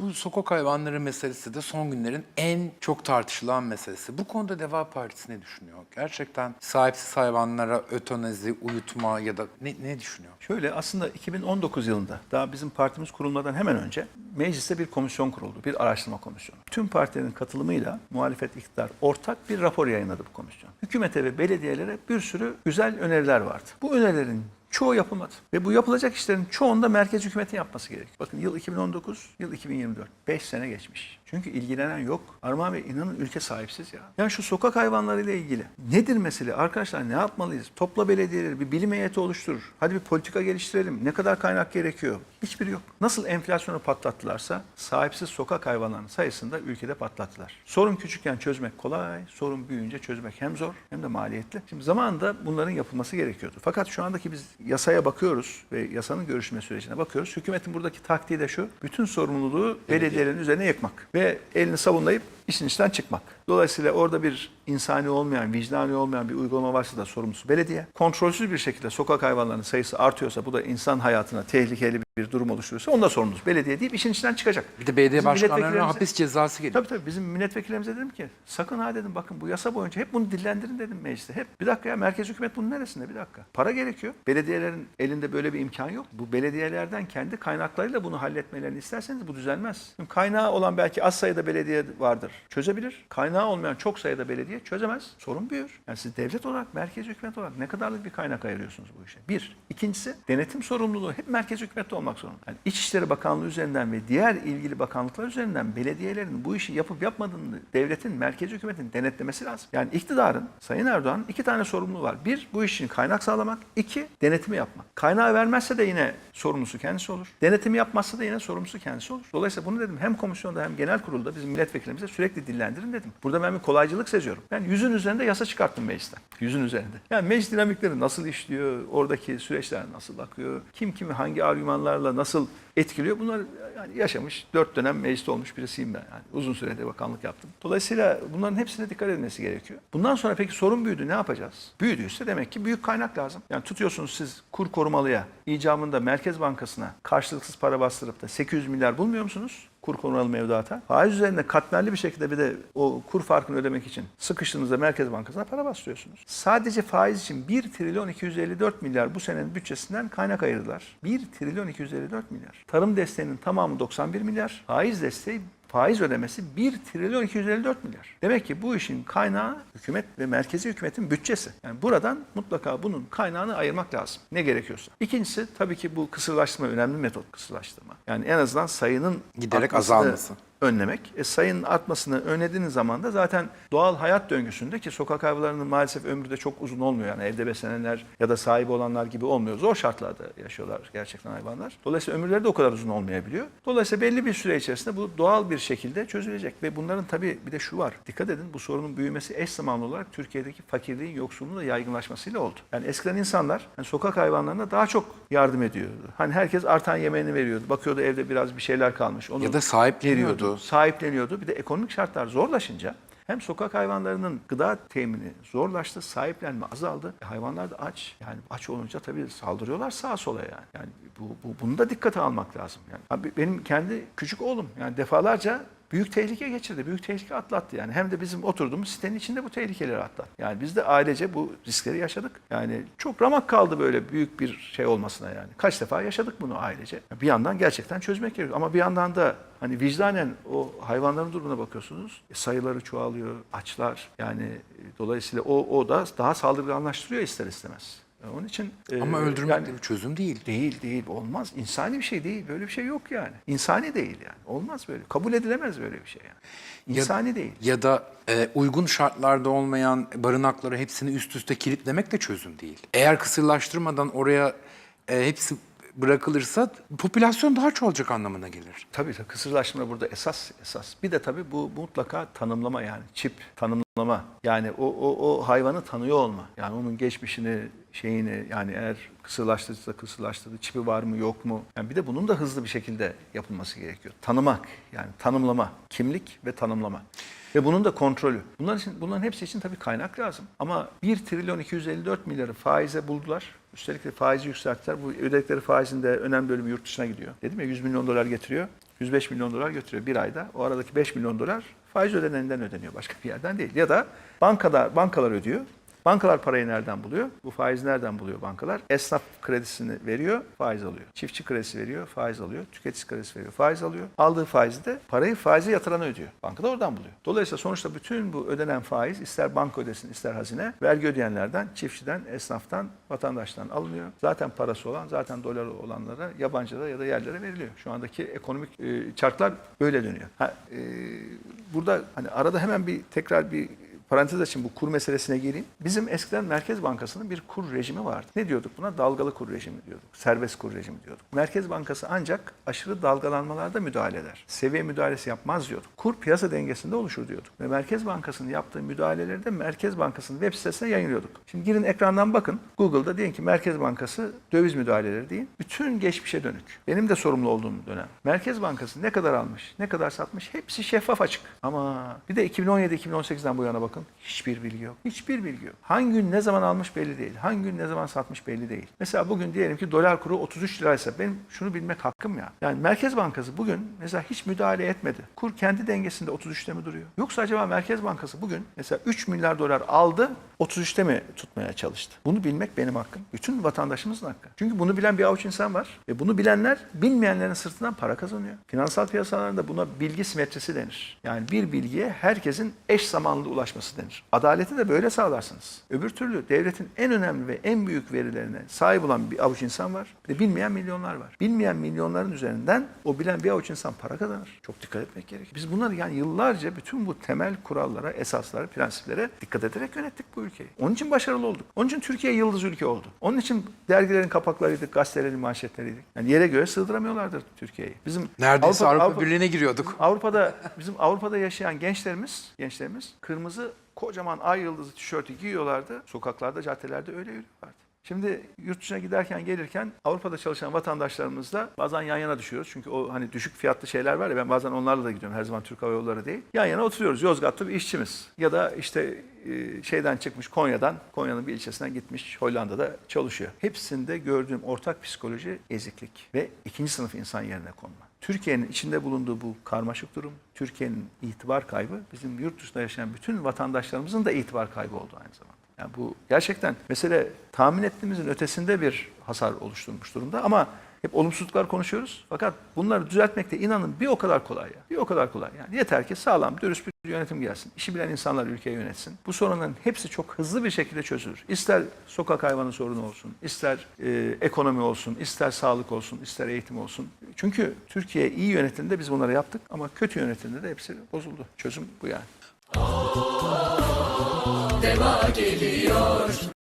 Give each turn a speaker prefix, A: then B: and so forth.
A: Bu sokak hayvanları meselesi de son günlerin en çok tartışılan meselesi. Bu konuda Deva Partisi ne düşünüyor? Gerçekten sahipsiz hayvanlara ötenazi, uyutma ya da ne, ne düşünüyor?
B: Şöyle aslında 2019 yılında daha bizim partimiz kurulmadan hemen önce mecliste bir komisyon kuruldu. Bir araştırma komisyonu. Tüm partilerin katılımıyla muhalefet iktidar ortak bir rapor yayınladı bu komisyon. Hükümete ve belediyelere bir sürü güzel öneriler vardı. Bu önerilerin çoğu yapılmadı. Ve bu yapılacak işlerin çoğunda merkez hükümetin yapması gerekiyor. Bakın yıl 2019, yıl 2024. 5 sene geçmiş. Çünkü ilgilenen yok. Armağan Bey inanın ülke sahipsiz ya. Yani şu sokak hayvanlarıyla ilgili nedir mesele? Arkadaşlar ne yapmalıyız? Topla belediyeleri bir bilim heyeti oluşturur. Hadi bir politika geliştirelim. Ne kadar kaynak gerekiyor? Hiçbiri yok. Nasıl enflasyonu patlattılarsa sahipsiz sokak hayvanlarının sayısını da ülkede patlattılar. Sorun küçükken çözmek kolay, sorun büyüyünce çözmek hem zor hem de maliyetli. Şimdi zamanında bunların yapılması gerekiyordu. Fakat şu andaki biz yasaya bakıyoruz ve yasanın görüşme sürecine bakıyoruz. Hükümetin buradaki taktiği de şu. Bütün sorumluluğu belediyelerin üzerine yıkmak ve elini savunlayıp işin içinden çıkmak. Dolayısıyla orada bir insani olmayan, vicdani olmayan bir uygulama varsa da sorumlusu belediye. Kontrolsüz bir şekilde sokak hayvanlarının sayısı artıyorsa, bu da insan hayatına tehlikeli bir durum oluşturuyorsa onda sorumlusu belediye deyip işin içinden çıkacak.
A: Bir de belediye başkanlarına hapis cezası geliyor.
B: Tabii tabii bizim milletvekillerimize dedim ki sakın ha dedim bakın bu yasa boyunca hep bunu dillendirin dedim mecliste. Hep bir dakika ya merkez hükümet bunun neresinde bir dakika. Para gerekiyor. Belediyelerin elinde böyle bir imkan yok. Bu belediyelerden kendi kaynaklarıyla bunu halletmelerini isterseniz bu düzelmez. Şimdi kaynağı olan belki az sayıda belediye vardır. Çözebilir. Kaynağı olmayan çok sayıda belediye çözemez. Sorun büyür. Yani siz devlet olarak, merkez hükümet olarak ne kadarlık bir kaynak ayırıyorsunuz bu işe? Bir. İkincisi denetim sorumluluğu hep merkez hükümette olmak zorunda. Yani İçişleri Bakanlığı üzerinden ve diğer ilgili bakanlıklar üzerinden belediyelerin bu işi yapıp yapmadığını devletin, merkezi hükümetin denetlemesi lazım. Yani iktidarın, Sayın Erdoğan iki tane sorumluluğu var. Bir, bu işin kaynak sağlamak. iki denetimi yapmak. Kaynağı vermezse de yine sorumlusu kendisi olur. Denetimi yapmazsa da yine sorumlusu kendisi olur. Dolayısıyla bunu dedim hem komisyonda hem genel kurulda bizim milletvekillerimize sürekli dillendirin dedim. Burada ben bir kolaycılık seziyorum. Ben yüzün üzerinde yasa çıkarttım meclisten. Yüzün üzerinde. Yani meclis dinamikleri nasıl işliyor, oradaki süreçler nasıl akıyor, kim kimi hangi argümanlarla nasıl etkiliyor bunlar yani yaşamış dört dönem mecliste olmuş birisiyim ben. Yani uzun sürede bakanlık yaptım. Dolayısıyla bunların hepsine dikkat edilmesi gerekiyor. Bundan sonra peki sorun büyüdü ne yapacağız? Büyüdüyse demek ki büyük kaynak lazım. Yani tutuyorsunuz siz kur korumalıya icabında Merkez Bankası'na karşılıksız para bastırıp da 800 milyar bulmuyor musunuz? Kur korumalı mevduata. Faiz üzerinde katmerli bir şekilde bir de o kur farkını ödemek için sıkıştığınızda Merkez Bankası'na para bastırıyorsunuz. Sadece faiz için 1 trilyon 254 milyar bu senenin bütçesinden kaynak ayırdılar. 1 trilyon 254 milyar. Tarım desteğinin tamamı 91 milyar. Faiz desteği faiz ödemesi 1 trilyon 254 milyar. Demek ki bu işin kaynağı hükümet ve merkezi hükümetin bütçesi. Yani buradan mutlaka bunun kaynağını ayırmak lazım. Ne gerekiyorsa. İkincisi tabii ki bu kısırlaştırma önemli metot kısırlaştırma. Yani en azından sayının
A: Giderek
B: artmasını
A: azalması.
B: Önlemek. E, sayının artmasını önlediğiniz zaman da zaten doğal hayat döngüsünde ki sokak hayvanlarının maalesef ömrü de çok uzun olmuyor. Yani evde beslenenler ya da sahibi olanlar gibi olmuyor. Zor şartlarda yaşıyorlar gerçekten hayvanlar. Dolayısıyla ömürleri de o kadar uzun olmayabiliyor. Dolayısıyla belli bir süre içerisinde bu doğal bir şekilde çözülecek. Ve bunların tabii bir de şu var. Dikkat edin bu sorunun büyümesi eş zamanlı olarak Türkiye'deki fakirliğin, yoksulluğun da yaygınlaşmasıyla oldu. Yani eskiden insanlar hani sokak hayvanlarına daha çok yardım ediyordu. Hani herkes artan yemeğini veriyordu. Bakıyordu evde biraz bir şeyler kalmış. Onu
A: Ya da sahipleniyordu.
B: Sahipleniyordu. Bir de ekonomik şartlar zorlaşınca hem sokak hayvanlarının gıda temini zorlaştı, sahiplenme azaldı. E, hayvanlar da aç. Yani aç olunca tabii saldırıyorlar sağa sola yani. Yani bu, bu bunu da dikkate almak lazım. Yani benim kendi küçük oğlum yani defalarca büyük tehlike geçirdi. Büyük tehlike atlattı yani. Hem de bizim oturduğumuz sitenin içinde bu tehlikeleri atlattı. Yani biz de ailece bu riskleri yaşadık. Yani çok ramak kaldı böyle büyük bir şey olmasına yani. Kaç defa yaşadık bunu ailece. Bir yandan gerçekten çözmek gerekiyor. Ama bir yandan da hani vicdanen o hayvanların durumuna bakıyorsunuz. E, sayıları çoğalıyor, açlar. Yani e, dolayısıyla o, o da daha saldırganlaştırıyor ister istemez. E, Onun için e,
A: Ama öldürmek
B: yani-
A: de bir çözüm değil.
B: Değil değil olmaz. İnsani bir şey değil. Böyle bir şey yok yani. İnsani değil yani. Olmaz böyle. Kabul edilemez böyle bir şey yani. İnsani değil.
A: Ya da e, uygun şartlarda olmayan barınakları hepsini üst üste kilitlemek de çözüm değil. Eğer kısırlaştırmadan oraya e, hepsi bırakılırsa popülasyon daha çoğalacak anlamına gelir.
B: Tabii tabii kısırlaştırma burada esas esas. Bir de tabii bu mutlaka tanımlama yani çip tanımlama. Yani o, o, o hayvanı tanıyor olma. Yani onun geçmişini şeyini yani eğer kısırlaştırırsa kısırlaştırdı çipi var mı yok mu? Yani bir de bunun da hızlı bir şekilde yapılması gerekiyor. Tanımak yani tanımlama, kimlik ve tanımlama. Ve bunun da kontrolü. Bunlar için, bunların hepsi için tabii kaynak lazım. Ama 1 trilyon 254 milyarı faize buldular. Üstelik de faizi yükselttiler. Bu ödedikleri faizin de önemli bölümü yurt dışına gidiyor. Dedim ya 100 milyon dolar getiriyor. 105 milyon dolar götürüyor bir ayda. O aradaki 5 milyon dolar faiz ödeneninden ödeniyor. Başka bir yerden değil. Ya da bankada bankalar ödüyor. Bankalar parayı nereden buluyor? Bu faiz nereden buluyor bankalar? Esnaf kredisini veriyor, faiz alıyor. Çiftçi kredisi veriyor, faiz alıyor. Tüketici kredisi veriyor, faiz alıyor. Aldığı faizi de parayı faize yatırana ödüyor. Banka da oradan buluyor. Dolayısıyla sonuçta bütün bu ödenen faiz ister banka ödesin ister hazine vergi ödeyenlerden, çiftçiden, esnaftan, vatandaştan alınıyor. Zaten parası olan, zaten doları olanlara, yabancılara ya da yerlere veriliyor. Şu andaki ekonomik e, çarklar böyle dönüyor. Ha, e, burada hani arada hemen bir tekrar bir parantez açayım bu kur meselesine gireyim. Bizim eskiden Merkez Bankası'nın bir kur rejimi vardı. Ne diyorduk buna? Dalgalı kur rejimi diyorduk. Serbest kur rejimi diyorduk. Merkez Bankası ancak aşırı dalgalanmalarda müdahale eder. Seviye müdahalesi yapmaz diyorduk. Kur piyasa dengesinde oluşur diyorduk. Ve Merkez Bankası'nın yaptığı müdahaleleri de Merkez Bankası'nın web sitesine yayınlıyorduk. Şimdi girin ekrandan bakın. Google'da deyin ki Merkez Bankası döviz müdahaleleri deyin. Bütün geçmişe dönük. Benim de sorumlu olduğum dönem. Merkez Bankası ne kadar almış, ne kadar satmış hepsi şeffaf açık. Ama bir de 2017-2018'den bu yana bakın. Hiçbir bilgi yok. Hiçbir bilgi yok. Hangi gün ne zaman almış belli değil. Hangi gün ne zaman satmış belli değil. Mesela bugün diyelim ki dolar kuru 33 liraysa benim şunu bilmek hakkım ya. Yani Merkez Bankası bugün mesela hiç müdahale etmedi. Kur kendi dengesinde 33'te mi duruyor? Yoksa acaba Merkez Bankası bugün mesela 3 milyar dolar aldı 33'te mi tutmaya çalıştı? Bunu bilmek benim hakkım. Bütün vatandaşımızın hakkı. Çünkü bunu bilen bir avuç insan var. Ve bunu bilenler bilmeyenlerin sırtından para kazanıyor. Finansal piyasalarında buna bilgi simetrisi denir. Yani bir bilgiye herkesin eş zamanlı ulaşması denir. Adaleti de böyle sağlarsınız. Öbür türlü devletin en önemli ve en büyük verilerine sahip olan bir avuç insan var. Bir de bilmeyen milyonlar var. Bilmeyen milyonların üzerinden o bilen bir avuç insan para kazanır. Çok dikkat etmek gerekir. Biz bunları yani yıllarca bütün bu temel kurallara, esaslara, prensiplere dikkat ederek yönettik bu ülkeyi. Onun için başarılı olduk. Onun için Türkiye yıldız ülke oldu. Onun için dergilerin kapaklarıydık, gazetelerin manşetleriydik. Yani yere göre sığdıramıyorlardır Türkiye'yi. Bizim
A: Neredeyse Avrupa,
B: Avrupa-
A: Birliği'ne giriyorduk.
B: Avrupa'da bizim Avrupa'da yaşayan gençlerimiz, gençlerimiz kırmızı kocaman ay yıldızı tişörtü giyiyorlardı. Sokaklarda, caddelerde öyle yürüyorlardı. Şimdi yurt dışına giderken gelirken Avrupa'da çalışan vatandaşlarımızla bazen yan yana düşüyoruz. Çünkü o hani düşük fiyatlı şeyler var ya ben bazen onlarla da gidiyorum. Her zaman Türk Hava Yolları değil. Yan yana oturuyoruz. Yozgat'ta bir işçimiz. Ya da işte e, şeyden çıkmış Konya'dan, Konya'nın bir ilçesinden gitmiş Hollanda'da çalışıyor. Hepsinde gördüğüm ortak psikoloji eziklik ve ikinci sınıf insan yerine konma. Türkiye'nin içinde bulunduğu bu karmaşık durum, Türkiye'nin itibar kaybı bizim yurt dışında yaşayan bütün vatandaşlarımızın da itibar kaybı oldu aynı zamanda. Yani bu gerçekten mesele tahmin ettiğimizin ötesinde bir hasar oluşturmuş durumda ama hep olumsuzluklar konuşuyoruz. Fakat bunları düzeltmek de inanın bir o kadar kolay ya. Bir o kadar kolay. Yani yeter ki sağlam, dürüst bir yönetim gelsin. İşi bilen insanlar ülkeyi yönetsin. Bu sorunların hepsi çok hızlı bir şekilde çözülür. İster sokak hayvanı sorunu olsun, ister e, ekonomi olsun, ister sağlık olsun, ister eğitim olsun. Çünkü Türkiye iyi yönetimde biz bunları yaptık ama kötü yönetimde de hepsi bozuldu. Çözüm bu yani deva geliyor.